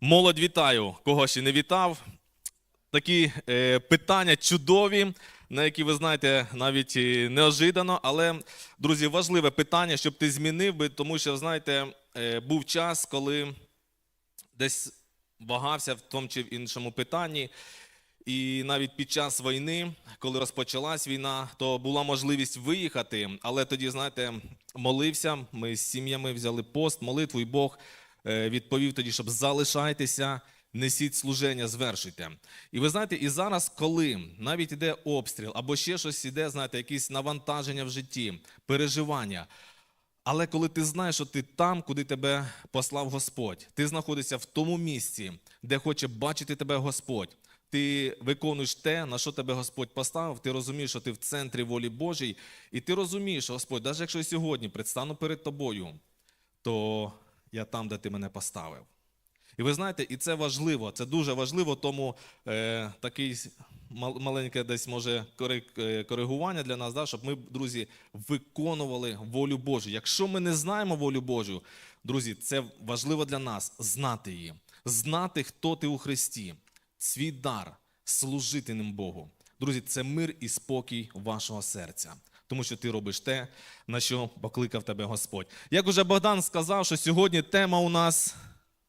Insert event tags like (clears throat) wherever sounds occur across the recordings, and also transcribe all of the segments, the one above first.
Молодь вітаю, кого ще не вітав. Такі е, питання чудові, на які ви знаєте навіть неожиданно. Але, друзі, важливе питання, щоб ти змінив би, тому що, знаєте, е, був час, коли десь вагався в тому чи в іншому питанні. І навіть під час війни, коли розпочалась війна, то була можливість виїхати. Але тоді, знаєте, молився. Ми з сім'ями взяли пост, молитву, і Бог е, відповів тоді, щоб залишайтеся, несіть служення, звершуйте. І ви знаєте, і зараз, коли навіть іде обстріл або ще щось іде, знаєте, якісь навантаження в житті, переживання. Але коли ти знаєш, що ти там, куди тебе послав Господь, ти знаходишся в тому місці, де хоче бачити тебе Господь. Ти виконуєш те, на що тебе Господь поставив, ти розумієш, що ти в центрі волі Божій, і ти розумієш, Господь, навіть якщо я сьогодні предстану перед тобою, то я там, де ти мене поставив. І ви знаєте, і це важливо, це дуже важливо, тому е, такий маленьке десь може е, коригування для нас, да, щоб ми, друзі, виконували волю Божу. Якщо ми не знаємо волю Божу, друзі, це важливо для нас знати її, знати, хто ти у Христі, свій дар, служити ним Богу. Друзі, це мир і спокій вашого серця. Тому що ти робиш те, на що покликав тебе Господь. Як уже Богдан сказав, що сьогодні тема у нас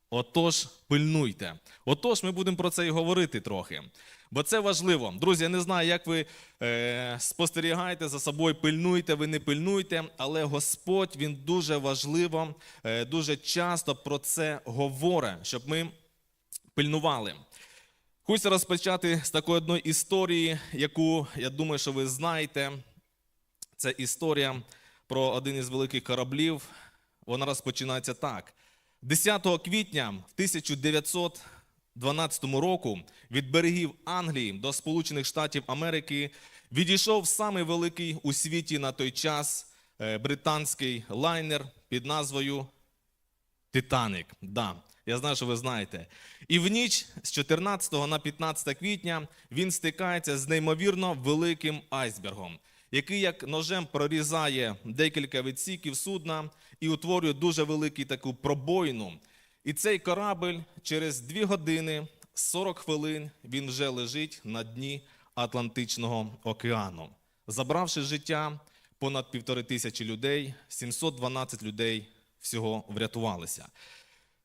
Отож, пильнуйте. Отож, ми будемо про це і говорити трохи. Бо це важливо. Друзі, я не знаю, як ви е, спостерігаєте за собою, пильнуйте, ви не пильнуйте, але Господь Він дуже важливо, е, дуже часто про це говорить, щоб ми пильнували. Хочу розпочати з такої одної історії, яку я думаю, що ви знаєте. Це історія про один із великих кораблів. Вона розпочинається так. 10 квітня в 1912 року від берегів Англії до Сполучених Штатів Америки відійшов самий великий у світі на той час е, британський лайнер під назвою Титаник. Да, я знаю, що ви знаєте. І в ніч з 14 на 15 квітня він стикається з неймовірно великим айсбергом, який як ножем прорізає декілька відсіків судна і утворює дуже велику таку пробоїну. І цей корабль через 2 години 40 хвилин він вже лежить на дні Атлантичного океану, забравши життя понад півтори тисячі людей, 712 людей всього врятувалися.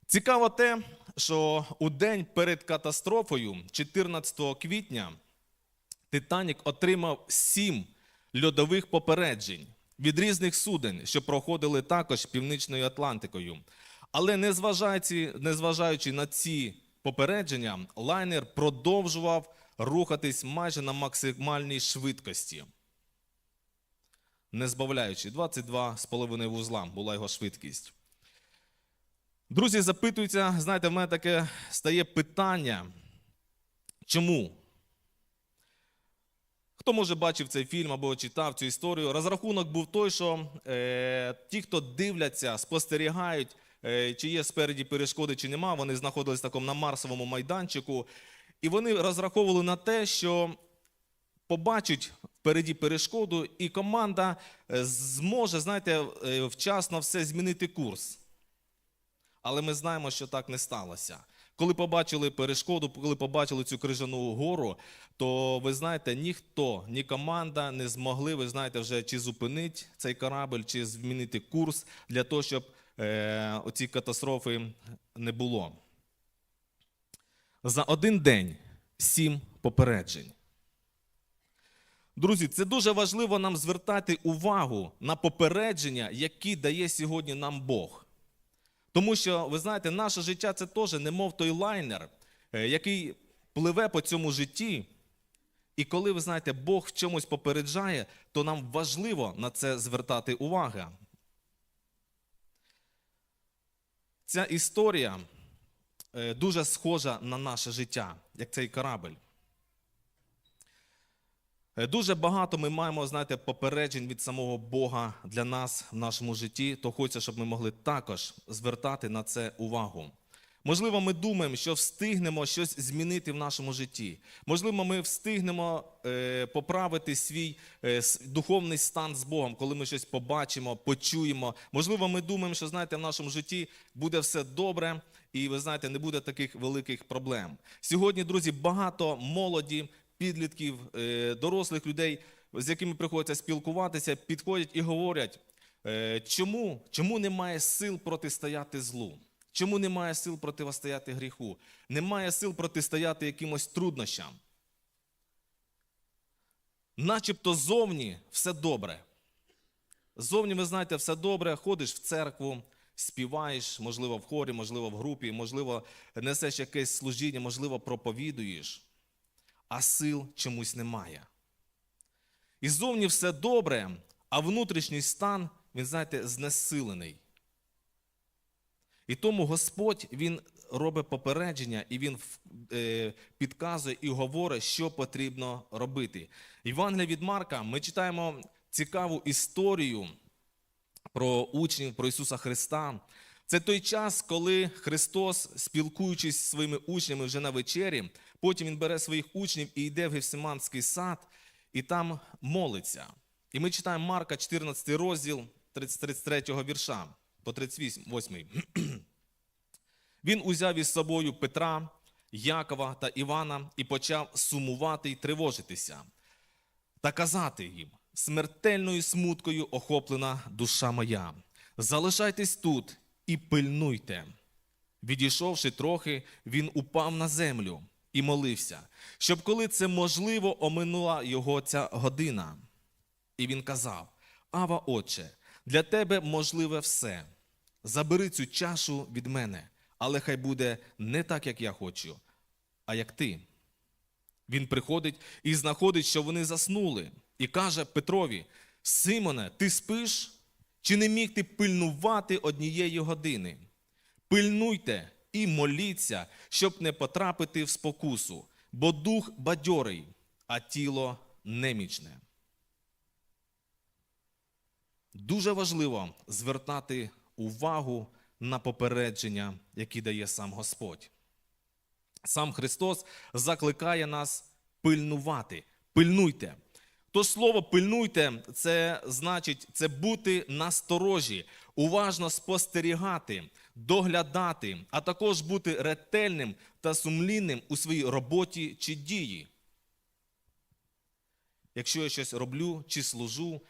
Цікаво те, що у день перед катастрофою, 14 квітня, Титанік отримав сім льодових попереджень від різних суден, що проходили також Північною Атлантикою. Але незважаючи, незважаючи на ці попередження, лайнер продовжував рухатись майже на максимальній швидкості, не збавляючи 22,5 вузла була його швидкість. Друзі, запитуються, знаєте, в мене таке стає питання, чому? Хто може бачив цей фільм або читав цю історію? Розрахунок був той, що е, ті, хто дивляться, спостерігають, е, чи є спереді перешкоди, чи нема, вони знаходились в такому на Марсовому майданчику, і вони розраховували на те, що побачать впереді перешкоду, і команда е, зможе, знаєте, е, вчасно все змінити курс. Але ми знаємо, що так не сталося. Коли побачили перешкоду, коли побачили цю крижану гору, то ви знаєте, ніхто, ні команда не змогли, ви знаєте, вже чи зупинити цей корабль, чи змінити курс для того, щоб е, оці катастрофи не було. За один день сім попереджень. Друзі, це дуже важливо нам звертати увагу на попередження, які дає сьогодні нам Бог. Тому що, ви знаєте, наше життя це теж немов той лайнер, е, який пливе по цьому житті. І коли, ви знаєте, Бог в чомусь попереджає, то нам важливо на це звертати увагу. Ця історія е, дуже схожа на наше життя, як цей корабль. Е, Дуже багато ми маємо, знаєте, попереджень від самого Бога для нас в нашому житті, то хочеться, щоб ми могли також звертати на це увагу. Можливо, ми думаємо, що встигнемо щось змінити в нашому житті. Можливо, ми встигнемо е, поправити свій е, духовний стан з Богом, коли ми щось побачимо, почуємо. Можливо, ми думаємо, що знаєте, в нашому житті буде все добре, і ви знаєте, не буде таких великих проблем. Сьогодні, друзі, багато молоді, підлітків, е, дорослих людей, з якими приходиться спілкуватися, підходять і говорять, е, чому, чому немає сил протистояти злу? Чому немає сил протистояти гріху? Немає сил протистояти якимось труднощам. Начебто зовні все добре. Зовні, ви знаєте, все добре, ходиш в церкву, співаєш, можливо, в хорі, можливо, в групі, можливо, несеш якесь служіння, можливо, проповідуєш, а сил чомусь немає. І зовні все добре, а внутрішній стан, він, знаєте, знесилений. І тому Господь Він робить попередження, і Він е, підказує і говорить, що потрібно робити. Євангелія від Марка ми читаємо цікаву історію про учнів, про Ісуса Христа. Це той час, коли Христос, спілкуючись зі своїми учнями вже на вечері, потім Він бере своїх учнів і йде в Гефсиманський сад, і там молиться. І ми читаємо Марка, 14 розділ 33 вірша по 38. (clears throat) Він узяв із собою Петра, Якова та Івана і почав сумувати й тривожитися та казати їм: смертельною смуткою охоплена душа моя. Залишайтесь тут і пильнуйте. Відійшовши трохи, він упав на землю і молився, щоб коли це можливо, оминула його ця година. І він казав: Ава, Отче, для тебе можливе все. Забери цю чашу від мене, але хай буде не так, як я хочу, а як ти. Він приходить і знаходить, що вони заснули, і каже Петрові: Симоне, ти спиш? Чи не міг ти пильнувати однієї години? Пильнуйте і моліться, щоб не потрапити в спокусу, бо дух бадьорий, а тіло немічне. Дуже важливо звертати увагу на попередження, які дає сам Господь. Сам Христос закликає нас пильнувати. Пильнуйте. То слово пильнуйте, це значить це бути насторожі, уважно спостерігати, доглядати, а також бути ретельним та сумлінним у своїй роботі чи дії. Якщо я щось роблю чи служу,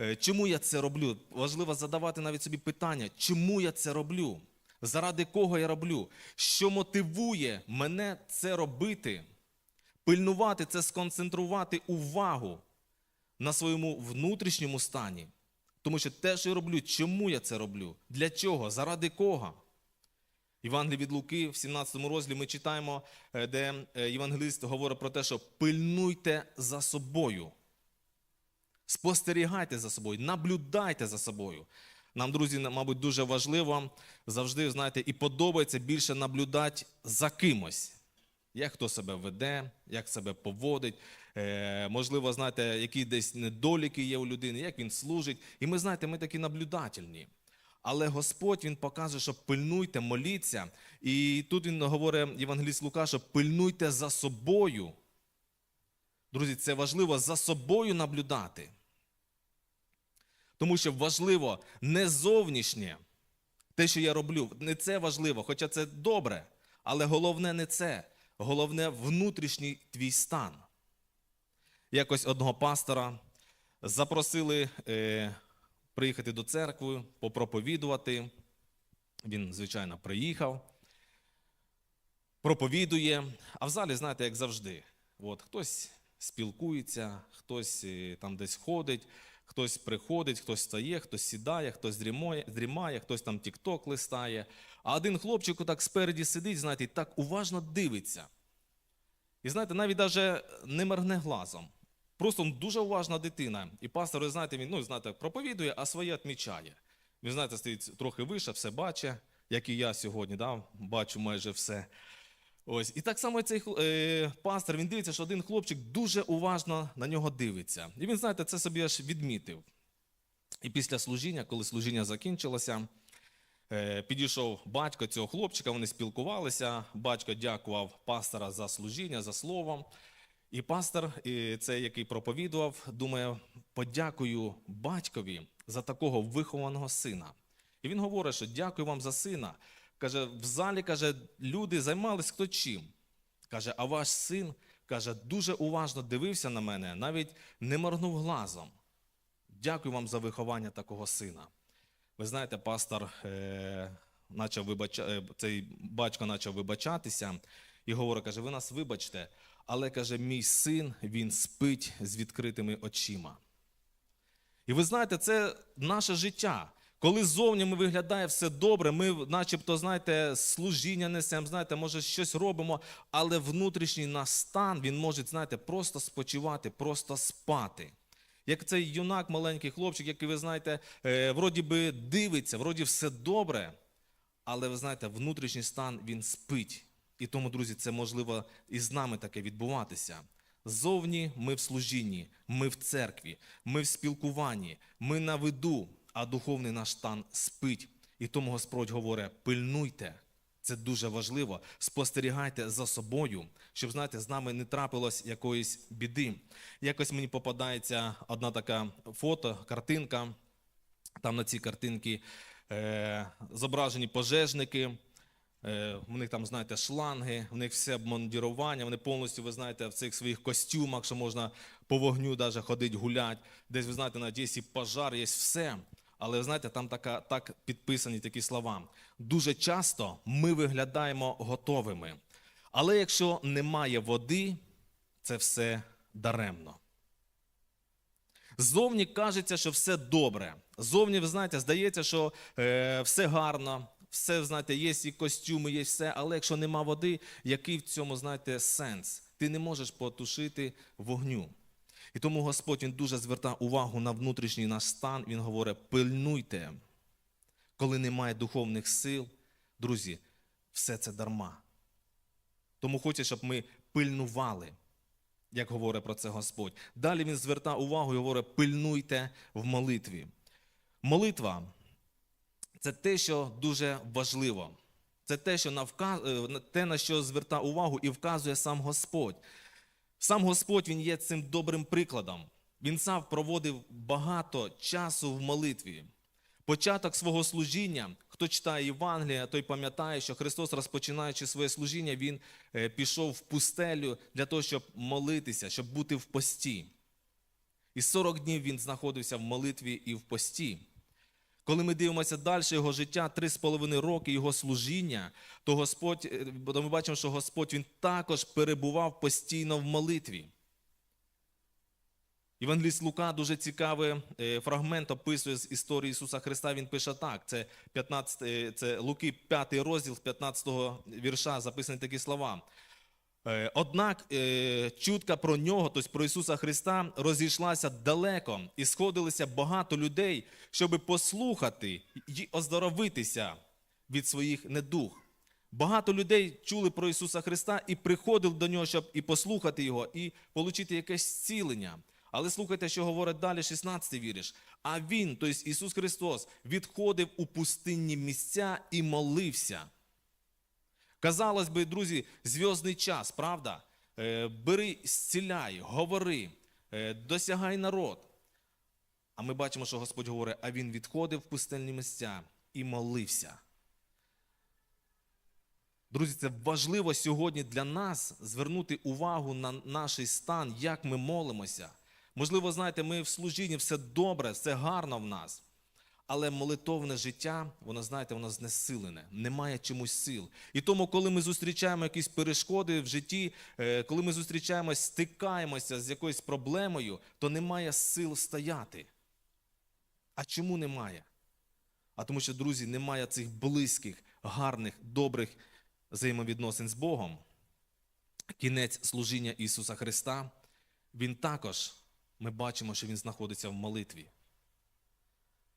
е, чому я це роблю? Важливо задавати навіть собі питання, чому я це роблю? Заради кого я роблю? Що мотивує мене це робити? Пильнувати це сконцентрувати увагу на своєму внутрішньому стані. Тому що те, що я роблю, чому я це роблю? Для чого? Заради кого? Євангелії від Луки в 17 розділі ми читаємо, е, де е, євангелист говорить про те, що пильнуйте за собою. Спостерігайте за собою, наблюдайте за собою. Нам, друзі, мабуть, дуже важливо завжди, знаєте, і подобається більше наблюдати за кимось. Як хто себе веде, як себе поводить, можливо, знаєте, які десь недоліки є у людини, як він служить. І ми знаєте, ми такі наблюдательні. Але Господь Він показує, що пильнуйте, моліться. І тут він говорить Євангеліст Лука, що пильнуйте за собою. Друзі, це важливо за собою наблюдати. Тому що важливо не зовнішнє, те, що я роблю, не це важливо, хоча це добре, але головне не це, головне внутрішній твій стан. Якось одного пастора запросили е, приїхати до церкви, попроповідувати. Він, звичайно, приїхав, проповідує, а в залі, знаєте, як завжди, от, хтось спілкується, хтось е, там десь ходить. Хтось приходить, хтось стає, хтось сідає, хтось дрімає, дрімає, хтось там тік-ток листає. А один хлопчик отак спереді сидить, знаєте, і так уважно дивиться. І знаєте, навіть даже не моргне глазом. Просто дуже уважна дитина. І пастор, ви знаєте, він ну, знаєте, проповідує, а своє відмічає. Він, знаєте, стоїть трохи вище, все бачить, як і я сьогодні, да? бачу майже все. Ось. І так само цей е, пастор він дивиться, що один хлопчик дуже уважно на нього дивиться. І він, знаєте, це собі аж відмітив. І після служіння, коли служіння закінчилося, е, підійшов батько цього хлопчика, вони спілкувалися. Батько дякував пастора за служіння, за словом. І пастор, цей, який проповідував, думає, подякую батькові за такого вихованого сина. І він говорить, що дякую вам за сина. Каже, в залі каже, люди займались хто чим. Каже, а ваш син каже, дуже уважно дивився на мене, навіть не моргнув глазом. Дякую вам за виховання такого сина. Ви знаєте, пастор е, начав вибача, е, цей батько почав вибачатися і говорить, каже, ви нас вибачте, але каже, мій син він спить з відкритими очима. І ви знаєте, це наше життя. Коли зовні ми виглядає все добре, ми, начебто, знаєте, служіння несемо, знаєте, може щось робимо, але внутрішній наш стан, він може, знаєте, просто спочивати, просто спати. Як цей юнак, маленький хлопчик, який, ви знаєте, е, вроді би дивиться, вроді все добре, але ви знаєте, внутрішній стан він спить. І тому, друзі, це можливо і з нами таке відбуватися. Зовні ми в служінні, ми в церкві, ми в спілкуванні, ми на виду, а духовний наш стан спить. І тому Господь говорить: пильнуйте. Це дуже важливо. Спостерігайте за собою, щоб знаєте, з нами не трапилось якоїсь біди. Якось мені попадається одна така фото, картинка. Там на цій картинці е, зображені пожежники. Е, у них там, знаєте, шланги, в них все обмундірування, вони повністю, ви знаєте, в цих своїх костюмах, що можна по вогню даже ходити, гуляти. Десь, ви знаєте, навіть є пожар, є все. Але ви знаєте, там така, так підписані такі слова. Дуже часто ми виглядаємо готовими. Але якщо немає води, це все даремно. Зовні кажеться, що все добре. Зовні, ви знаєте, здається, що е, все гарно, все, знаєте, є і костюми, є все, але якщо нема води, який в цьому, знаєте, сенс? Ти не можеш потушити вогню. І тому Господь Він дуже звертає увагу на внутрішній наш стан. Він говорить: пильнуйте, коли немає духовних сил, друзі, все це дарма. Тому хоче, щоб ми пильнували, як говорить про це Господь. Далі він звертає увагу і говорить: пильнуйте в молитві. Молитва це те, що дуже важливо. Це те, що навка... е, те, на що звертає увагу і вказує сам Господь. Сам Господь Він є цим добрим прикладом. Він сам проводив багато часу в молитві. Початок свого служіння, хто читає Євангелія, той пам'ятає, що Христос, розпочинаючи своє служіння, Він е, пішов в пустелю для того, щоб молитися, щоб бути в пості. І 40 днів він знаходився в молитві і в пості. Коли ми дивимося далі його життя, три з половиною роки його служіння, то Господь, е, то ми бачимо, що Господь він також перебував постійно в молитві. Євангеліст Лука дуже цікавий е, фрагмент описує з історії Ісуса Христа. Він пише так: це 15, е, це Луки, 5 розділ з 15 вірша, записані такі слова. Е, Однак е, чутка про нього, тобто про Ісуса Христа, розійшлася далеко, і сходилися багато людей, щоб послухати і оздоровитися від своїх недуг. Багато людей чули про Ісуса Христа і приходили до нього, щоб і послухати Його, і отримати якесь зцілення. Але слухайте, що говорить далі 16-й віриш. А Він, тобто Ісус Христос, відходив у пустинні місця і молився. Казалось би, друзі, зв'язний час, правда? Е, Бери, зціляй, говори, е, досягай народ. А ми бачимо, що Господь говорить, а він відходив в пустельні місця і молився. Друзі, це важливо сьогодні для нас звернути увагу на наш стан, як ми молимося. Можливо, знаєте, ми в служінні все добре, все гарно в нас. Але молитовне життя, воно, знаєте, воно знесилене, немає чомусь сил. І тому, коли ми зустрічаємо якісь перешкоди в житті, е, коли ми зустрічаємось, стикаємося з якоюсь проблемою, то немає сил стояти. А чому немає? А тому що, друзі, немає цих близьких, гарних, добрих взаємовідносин з Богом. Кінець служіння Ісуса Христа, Він також, ми бачимо, що Він знаходиться в молитві.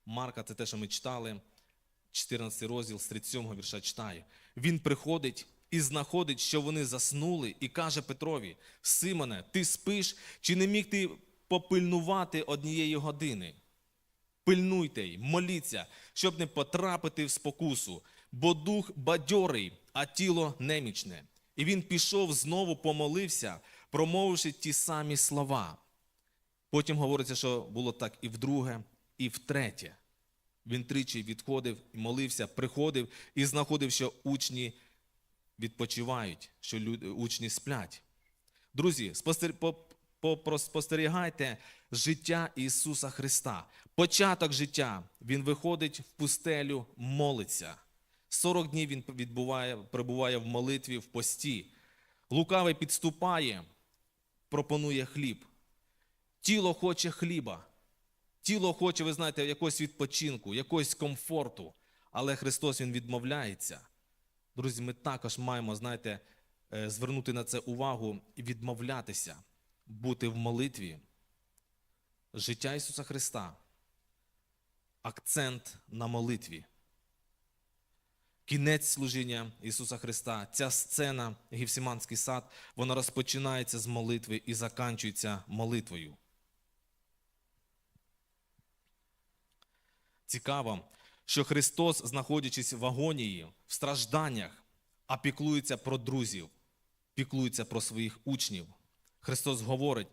Марка, це те, що ми читали, 14 розділ з 37 вірша читаю. Він приходить і знаходить, що вони заснули, і каже Петрові: Симоне, ти спиш, чи не міг ти попильнувати однієї години? Пильнуйте й, моліться, щоб не потрапити в спокусу, бо дух бадьорий, а тіло немічне. І він пішов знову помолився, промовивши ті самі слова. Потім говориться, що було так і вдруге, і втретє. Він тричі відходив, молився, приходив і знаходив, що учні відпочивають, що учні сплять. Друзі, спостерігайте життя Ісуса Христа. Початок життя. Він виходить в пустелю, молиться. 40 днів він відбуває, перебуває в молитві, в пості. Лукавий підступає, пропонує хліб. Тіло хоче хліба. Тіло хоче, ви знаєте, якогось відпочинку, якогось комфорту. Але Христос Він відмовляється. Друзі, ми також маємо, знаєте, е, звернути на це увагу і відмовлятися, бути в молитві. Життя Ісуса Христа. Акцент на молитві. Кінець служіння Ісуса Христа, ця сцена, Гівсіманський сад, вона розпочинається з молитви і заканчується молитвою. Цікаво, що Христос, знаходячись в агонії, в стражданнях, а піклується про друзів, піклується про своїх учнів. Христос говорить: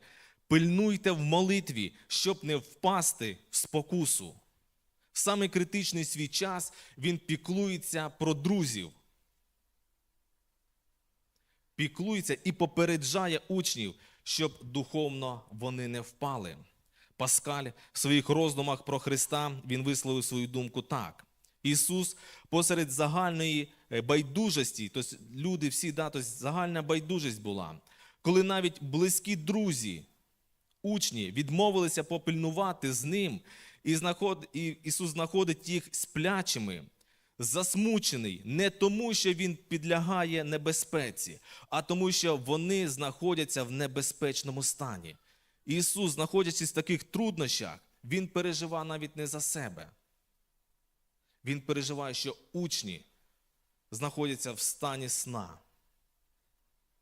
пильнуйте в молитві, щоб не впасти в спокусу. В самий критичний свій час Він піклується про друзів. Піклується і попереджає учнів, щоб духовно вони не впали. Паскаль в своїх роздумах про Христа він висловив свою думку так. Ісус посеред загальної е, байдужості, тобто люди всі, да, тобто загальна байдужість була, коли навіть близькі друзі, учні відмовилися попильнувати з ним, і, знаход... і Ісус знаходить їх сплячими, засмучений не тому, що Він підлягає небезпеці, а тому, що вони знаходяться в небезпечному стані. Ісус, знаходячись в таких труднощах, Він переживає навіть не за себе. Він переживає, що учні знаходяться в стані сна.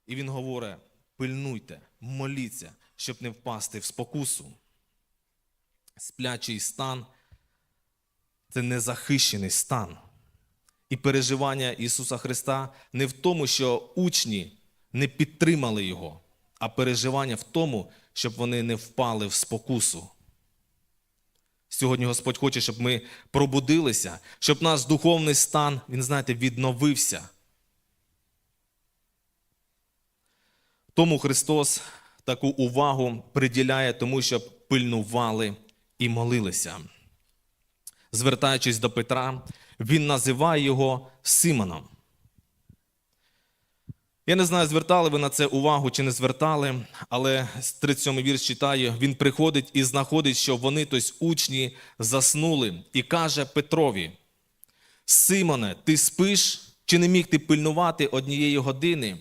І Він говорить: пильнуйте, моліться, щоб не впасти в спокусу. Сплячий стан це незахищений стан. І переживання Ісуса Христа не в тому, що учні не підтримали Його, а переживання в тому, щоб вони не впали в спокусу. Сьогодні Господь хоче, щоб ми пробудилися, щоб наш духовний стан, він, знаєте, відновився. Тому Христос таку увагу приділяє тому, щоб пильнували і молилися. Звертаючись до Петра, він називає його Симоном. Я не знаю, звертали ви на це увагу чи не звертали, але з 37 вірш читаю, він приходить і знаходить, що вони, тобто учні, заснули, і каже Петрові: Симоне, ти спиш, чи не міг ти пильнувати однієї години?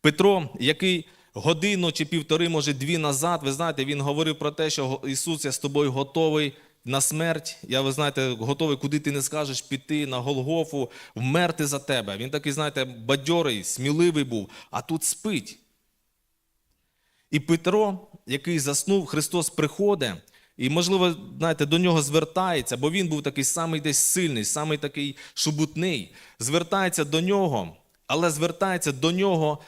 Петро, який годину чи півтори, може дві назад, ви знаєте, він говорив про те, що Ісус, я з тобою готовий на смерть. Я, ви знаєте, готовий, куди ти не скажеш, піти на Голгофу, вмерти за тебе. Він такий, знаєте, бадьорий, сміливий був, а тут спить. І Петро, який заснув, Христос приходить, і, можливо, знаєте, до нього звертається, бо він був такий самий десь сильний, самий такий шубутний. Звертається до нього, але звертається до нього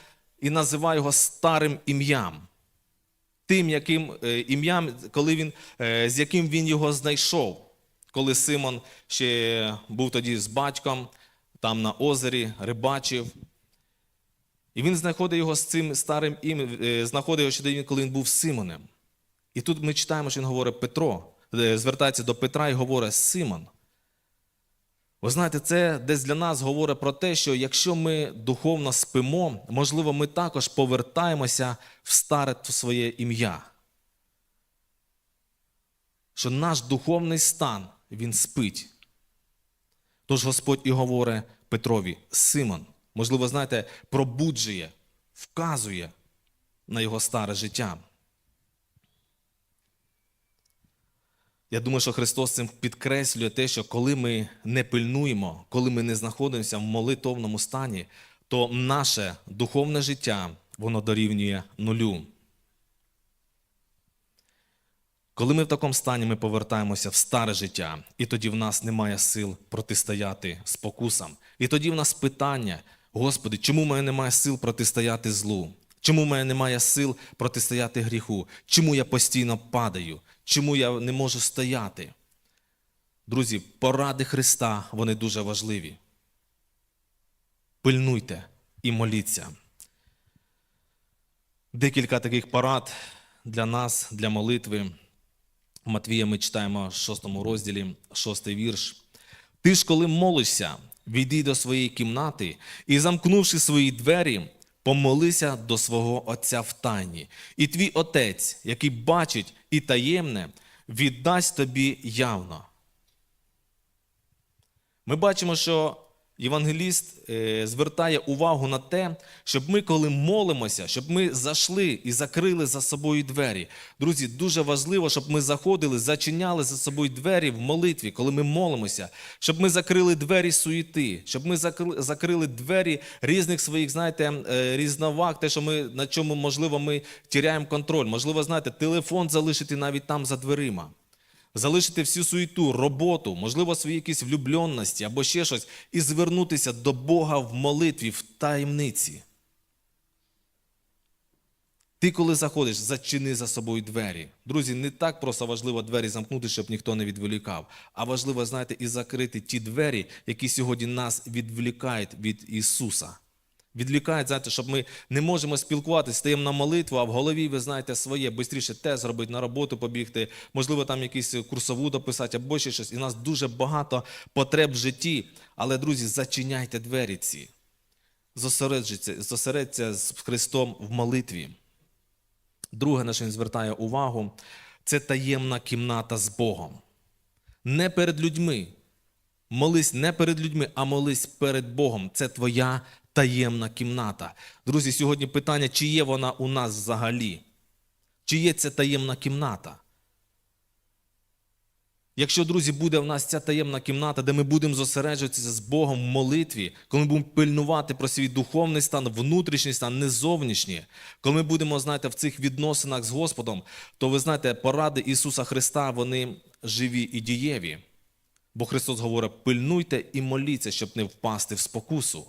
і називає його старим ім'ям. Тим, яким е, ім'ям, коли він, е, з яким він його знайшов, коли Симон ще був тоді з батьком, там на озері, рибачив. І він знаходить його з цим старим ім'ям, е, знаходить його ще тоді, коли він був Симонем. І тут ми читаємо, що він говорить Петро, звертається до Петра і говорить Симон. Ви знаєте, це десь для нас говорить про те, що якщо ми духовно спимо, можливо, ми також повертаємося в старе своє ім'я. Що наш духовний стан, він спить. Тож Господь і говорить Петрові, Симон, можливо, знаєте, пробуджує, вказує на його старе життя. Я думаю, що Христос цим підкреслює те, що коли ми не пильнуємо, коли ми не знаходимося в молитовному стані, то наше духовне життя воно дорівнює нулю. Коли ми в такому стані ми повертаємося в старе життя, і тоді в нас немає сил протистояти спокусам. І тоді в нас питання: Господи, чому в мене немає сил протистояти злу? Чому в мене немає сил протистояти гріху? Чому я постійно падаю? Чому я не можу стояти? Друзі, поради Христа, вони дуже важливі. Пильнуйте і моліться. Декілька таких порад для нас, для молитви. Матвія ми читаємо в шостому розділі, шостий вірш. Ти ж, коли молишся, війди до своєї кімнати і, замкнувши свої двері, помолися до свого Отця в тайні. І твій Отець, який бачить і таємне, віддасть тобі явно. Ми бачимо, що євангеліст е, звертає увагу на те, щоб ми, коли молимося, щоб ми зайшли і закрили за собою двері. Друзі, дуже важливо, щоб ми заходили, зачиняли за собою двері в молитві, коли ми молимося, щоб ми закрили двері суєти, щоб ми закрили, двері різних своїх, знаєте, е, різноваг, те, що ми на чому, можливо, ми тіряємо контроль. Можливо, знаєте, телефон залишити навіть там за дверима залишити всю суєту, роботу, можливо, свої якісь влюбленності або ще щось, і звернутися до Бога в молитві, в таємниці. Ти, коли заходиш, зачини за собою двері. Друзі, не так просто важливо двері замкнути, щоб ніхто не відволікав. А важливо, знаєте, і закрити ті двері, які сьогодні нас відволікають від Ісуса. Відвлікають, знаєте, щоб ми не можемо спілкуватися, стаємо на молитву, а в голові, ви знаєте, своє, швидше те зробити, на роботу побігти, можливо, там якусь курсову дописати або ще щось. І у нас дуже багато потреб в житті. Але, друзі, зачиняйте двері ці. Зосереджіться, зосередься з Христом в молитві. Друге, на що він звертає увагу, це таємна кімната з Богом. Не перед людьми. Молись не перед людьми, а молись перед Богом. Це твоя таємна кімната. Друзі, сьогодні питання, чи є вона у нас взагалі? Чи є ця таємна кімната? Якщо, друзі, буде в нас ця таємна кімната, де ми будемо зосереджуватися з Богом в молитві, коли ми будемо пильнувати про свій духовний стан, внутрішній стан, не зовнішній, коли ми будемо, знаєте, в цих відносинах з Господом, то ви знаєте, поради Ісуса Христа, вони живі і дієві. Бо Христос говорить: пильнуйте і моліться, щоб не впасти в спокусу.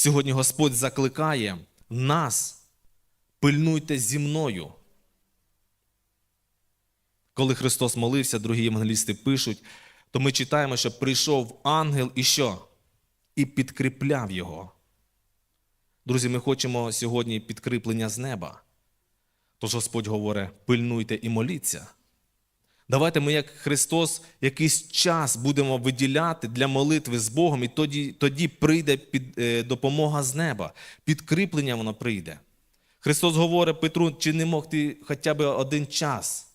Сьогодні Господь закликає нас, пильнуйте зі мною. Коли Христос молився, другі євангелісти пишуть, то ми читаємо, що прийшов ангел і що? І підкріпляв його. Друзі, ми хочемо сьогодні підкріплення з неба. Тож Господь говорить: пильнуйте і моліться. Давайте ми, як Христос, якийсь час будемо виділяти для молитви з Богом, і тоді тоді прийде під, е, допомога з неба, підкріплення воно прийде. Христос говорить Петру, чи не мог ти хоча б один час.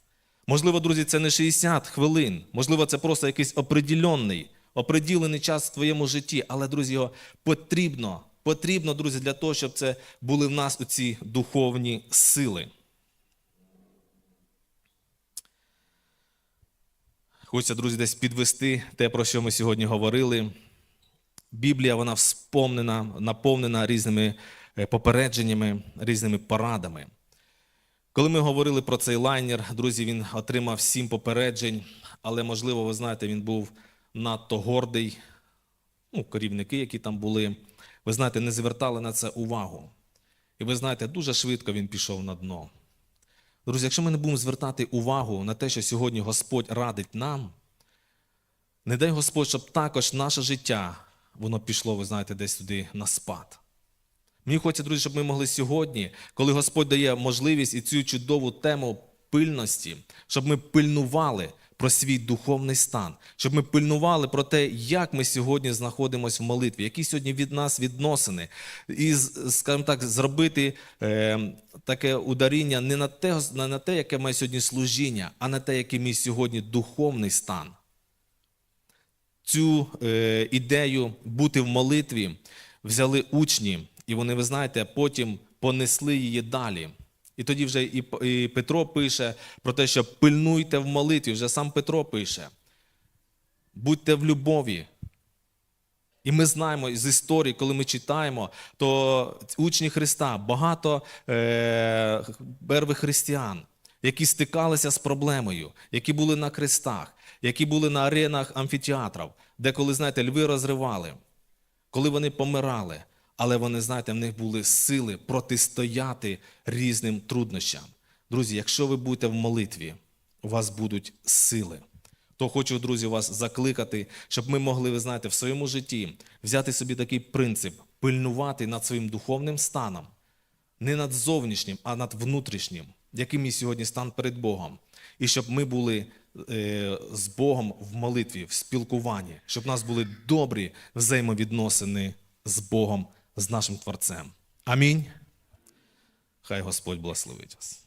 Можливо, друзі, це не 60 хвилин, можливо, це просто якийсь определенний, оприділений час в твоєму житті, але, друзі, його потрібно, потрібно, друзі, для того, щоб це були в нас оці духовні сили. Хочеться, друзі, десь підвести те, про що ми сьогодні говорили. Біблія вона всповнена, наповнена різними е, попередженнями, різними порадами. Коли ми говорили про цей лайнер, друзі, він отримав сім попереджень, але, можливо, ви знаєте, він був надто гордий. Ну, керівники, які там були, ви знаєте, не звертали на це увагу. І ви знаєте, дуже швидко він пішов на дно. Друзі, якщо ми не будемо звертати увагу на те, що сьогодні Господь радить нам, не дай Господь, щоб також наше життя, воно пішло, ви знаєте, десь туди на спад. Мені хочеться, друзі, щоб ми могли сьогодні, коли Господь дає можливість і цю чудову тему пильності, щоб ми пильнували про свій духовний стан, щоб ми пильнували про те, як ми сьогодні знаходимося в молитві, які сьогодні від нас відносини, і, скажімо так, зробити е, таке ударіння не на те, не на те, яке має сьогодні служіння, а на те, який мій сьогодні духовний стан. Цю е, ідею бути в молитві взяли учні, і вони, ви знаєте, потім понесли її далі. І тоді вже і Петро пише про те, що пильнуйте в молитві, вже сам Петро пише. Будьте в любові. І ми знаємо з історії, коли ми читаємо, то учні Христа, багато е, первих християн, які стикалися з проблемою, які були на крестах, які були на аренах амфітеатрів, де, коли, знаєте, льви розривали, коли вони помирали. Але вони, знаєте, в них були сили протистояти різним труднощам. Друзі, якщо ви будете в молитві, у вас будуть сили. то хочу, друзі, вас закликати, щоб ми могли, ви знаєте, в своєму житті взяти собі такий принцип пильнувати над своїм духовним станом, не над зовнішнім, а над внутрішнім, який мій сьогодні стан перед Богом. І щоб ми були е, з Богом в молитві, в спілкуванні, щоб у нас були добрі взаємовідносини з Богом, з нашим Творцем. Амінь. Хай Господь благословить вас.